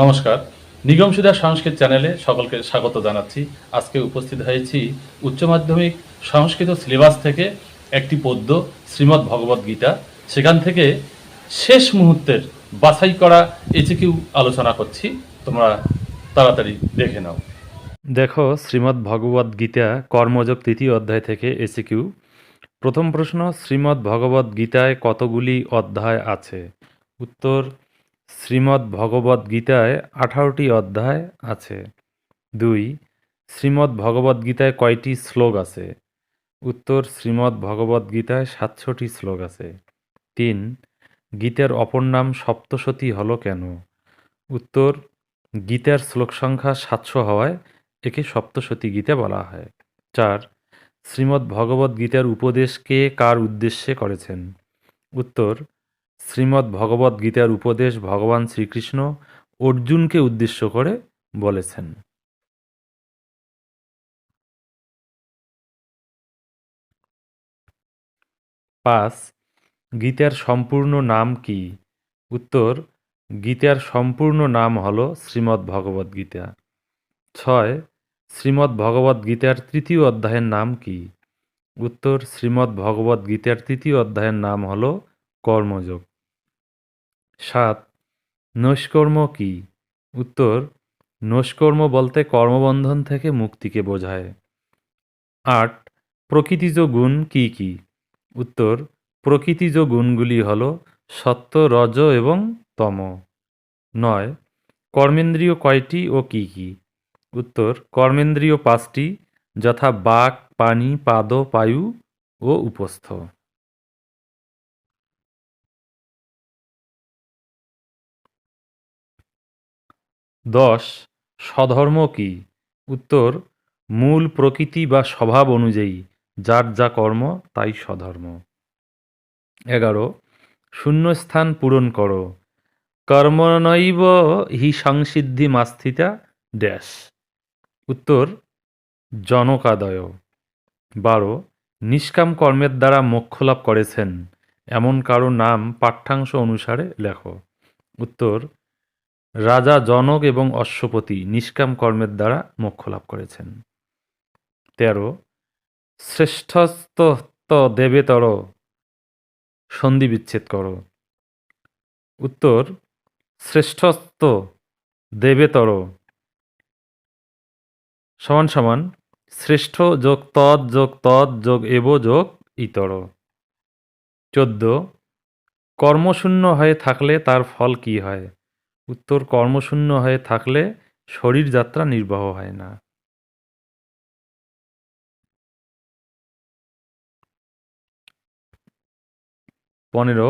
নমস্কার। নিগম সুধা সংস্কৃত চ্যানেলে সকলকে স্বাগত জানাচ্ছি। আজকে উপস্থিত হয়েছি উচ্চ মাধ্যমিক সংস্কৃত সিলেবাস থেকে একটি পদ্য, শ্রীমদ্ ভগবদ গীতা। সেখান থেকে শেষ মুহূর্তের বাছাই করা এচিকিউ আলোচনা করছি। তোমরা তাড়াতাড়ি দেখে নাও। দেখো, শ্রীমদ্ ভগবদ গীতা, কর্মযোগ তৃতীয় অধ্যায় থেকে এসিকিউ। প্রথম প্রশ্ন, শ্রীমদ্ ভগবদ গীতায় কতগুলি অধ্যায় আছে? উত্তর শ্রীমদ্ ভগবদ গীতায় আঠারোটি অধ্যায় আছে। দুই শ্রীমদ্ ভগবদ গীতায় কয়টি শ্লোক আছে? উত্তর শ্রীমদ্ ভগবদ গীতায় সাতশোটি শ্লোক আছে। তিন, গীতার অপর নাম সপ্তশতী হল কেন? উত্তর, গীতার শ্লোক সংখ্যা সাতশো হওয়ায় একে সপ্তশতী গীতা বলা হয়। চার শ্রীমদ্ ভগবদ গীতার উপদেশ কে কার উদ্দেশ্যে করেছেন? উত্তর শ্রীমদ্ ভগবদ গীতার উপদেশ ভগবান শ্রীকৃষ্ণ অর্জুনকে উদ্দেশ্য করে বলেছেন। পাঁচ, গীতার সম্পূর্ণ নাম কি? উত্তর, গীতার সম্পূর্ণ নাম হল শ্রীমদ্ ভগবদ গীতা। ছয়, শ্রীমদ্ ভগবদ গীতার তৃতীয় অধ্যায়ের নাম কি? উত্তর, শ্রীমদ্ ভগবদ গীতার তৃতীয় অধ্যায়ের নাম হল কর্মযোগ। সাত, নৈষ্কর্ম কি? উত্তর, নৈষ্কর্ম বলতে কর্মবন্ধন থেকে মুক্তিকে বোঝায়। আট, প্রকৃতিজ গুণ কি কি? উত্তর, প্রকৃতিজ গুণগুলি হল সত্য, রজ এবং তম। নয়, কর্মেন্দ্রীয় কয়টি ও কি কি? উত্তর, কর্মেন্দ্রীয় পাঁচটি, যথা বাক, পানি, পাদ পায়ু ও উপস্থ। দশ, স্বধর্ম কি? উত্তর, মূল প্রকৃতি বা স্বভাব অনুযায়ী, যার যা কর্ম, তাই স্বধর্ম। এগারো, শূন্যস্থান পূরণ করো। কর্মনৈব হি সংসিদ্ধি মাস্থিতা ড্যাশ। উত্তর, জনকাদয়। বারো, নিষ্কাম কর্মের দ্বারা মোক্ষ লাভ করেছেন। এমন কারও নাম পাঠ্যাংশ অনুসারে লেখো। উত্তর রাজা জনক এবং অশ্বপতি নিষ্কাম কর্মের দ্বারা মোক্ষ লাভ করেছেন। তেরো শ্রেষ্ঠস্ত দেবেতর সন্ধি বিচ্ছেদ করো। উত্তর শ্রেষ্ঠস্ত দেবেতর সমান সমান শ্রেষ্ঠ যোগ তৎ যোগ তৎ যোগ এব যোগ ইতর। চোদ্দ, কর্মশূন্য হয়ে থাকলে তার ফল কি হয়? উত্তর কর্মশূন্য হয়ে থাকলে শরীর যাত্রা নির্বাহ হয় না। পনেরো,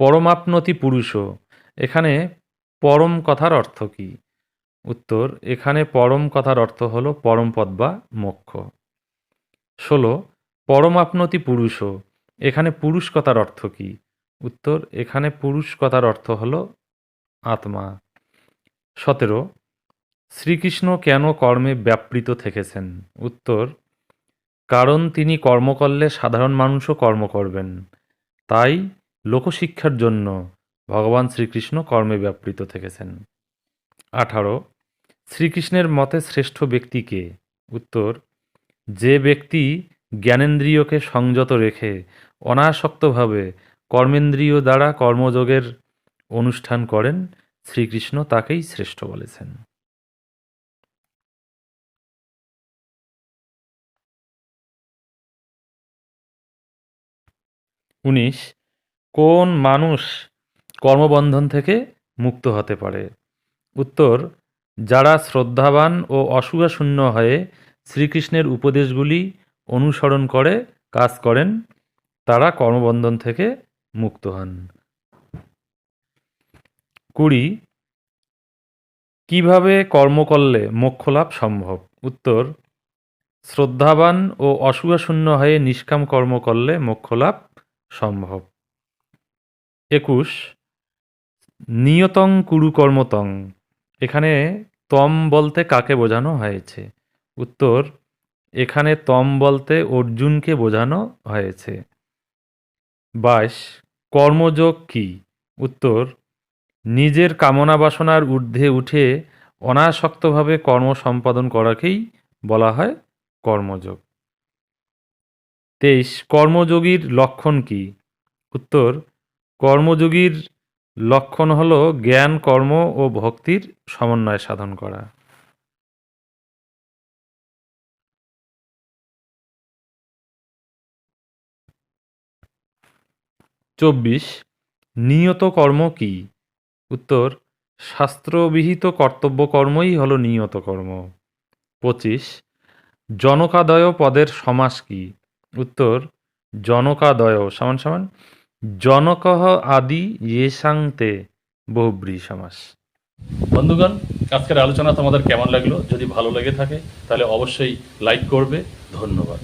পরমাপনতি পুরুষ, এখানে পরম কথার অর্থ কি? উত্তর, এখানে পরম কথার অর্থ হল পরমপদ বা মোক্ষ। ষোলো, পরমাপনতি পুরুষ, এখানে পুরুষ কথার অর্থ কি? উত্তর, এখানে পুরুষ কথার অর্থ হল আত্মা। সতেরো, শ্রীকৃষ্ণ কেন কর্মে ব্যাপৃত থেকেছেন? উত্তর, কারণ তিনি কর্ম করলে সাধারণ মানুষও কর্ম করবেন। তাই লোকশিক্ষার জন্য ভগবান শ্রীকৃষ্ণ কর্মে ব্যাপৃত থেকেছেন। আঠারো, শ্রীকৃষ্ণের মতে শ্রেষ্ঠ ব্যক্তিকে উত্তর, যে ব্যক্তি জ্ঞানেন্দ্রিয়কে সংযত রেখে অনাসক্তভাবে কর্মেন্দ্রিয় দ্বারা কর্মযোগের অনুষ্ঠান করেন, শ্রীকৃষ্ণ তাকেই শ্রেষ্ঠ বলেছেন। উনিশ, কোন মানুষ কর্মবন্ধন থেকে মুক্ত হতে পারে? উত্তর, যারা শ্রদ্ধাবান ও অসুয়াশূন্য হয়ে শ্রীকৃষ্ণের উপদেশগুলি অনুসরণ করে, কাজ করেন, তারা কর্মবন্ধন থেকে মুক্ত হন। কুড়ি, কীভাবে কর্ম করলে মোক্ষ লাভ সম্ভব? উত্তর, শ্রদ্ধাবান ও অসুয়াশূন্য হয়ে নিষ্কাম কর্ম করলে মোক্ষ লাভ সম্ভব। একুশ, নিয়তং কুরুকর্মতং এখানে তম বলতে কাকে বোঝানো হয়েছে? উত্তর, এখানে তম বলতে অর্জুনকে বোঝানো হয়েছে। বাইশ, কর্মযোগ কি? উত্তর নিজের কামনা বাসনার ঊর্ধ্বে উঠে অনাসক্তভাবে কর্ম সম্পাদন করাকেই বলা হয় কর্মযোগ। তেইশ, কর্মযোগীর লক্ষণ কি? উত্তর, কর্মযোগীর লক্ষণ হল জ্ঞান, কর্ম ও ভক্তির সমন্বয় সাধন করা। চব্বিশ, নিয়ত কর্ম কি? উত্তর, শাস্ত্রবিহিত কর্তব্য কর্মই হল নিয়ত কর্ম। পঁচিশ, জনকাদয় পদের সমাস কি? উত্তর, জনকাদয়, সমান সমান, জনকহ আদি ইয়েসাংতে বহুব্রী সমাস। বন্ধুগণ, আজকের আলোচনা তোমাদের কেমন লাগল? যদি ভালো লেগে থাকে, তাহলে অবশ্যই লাইক করবে। ধন্যবাদ।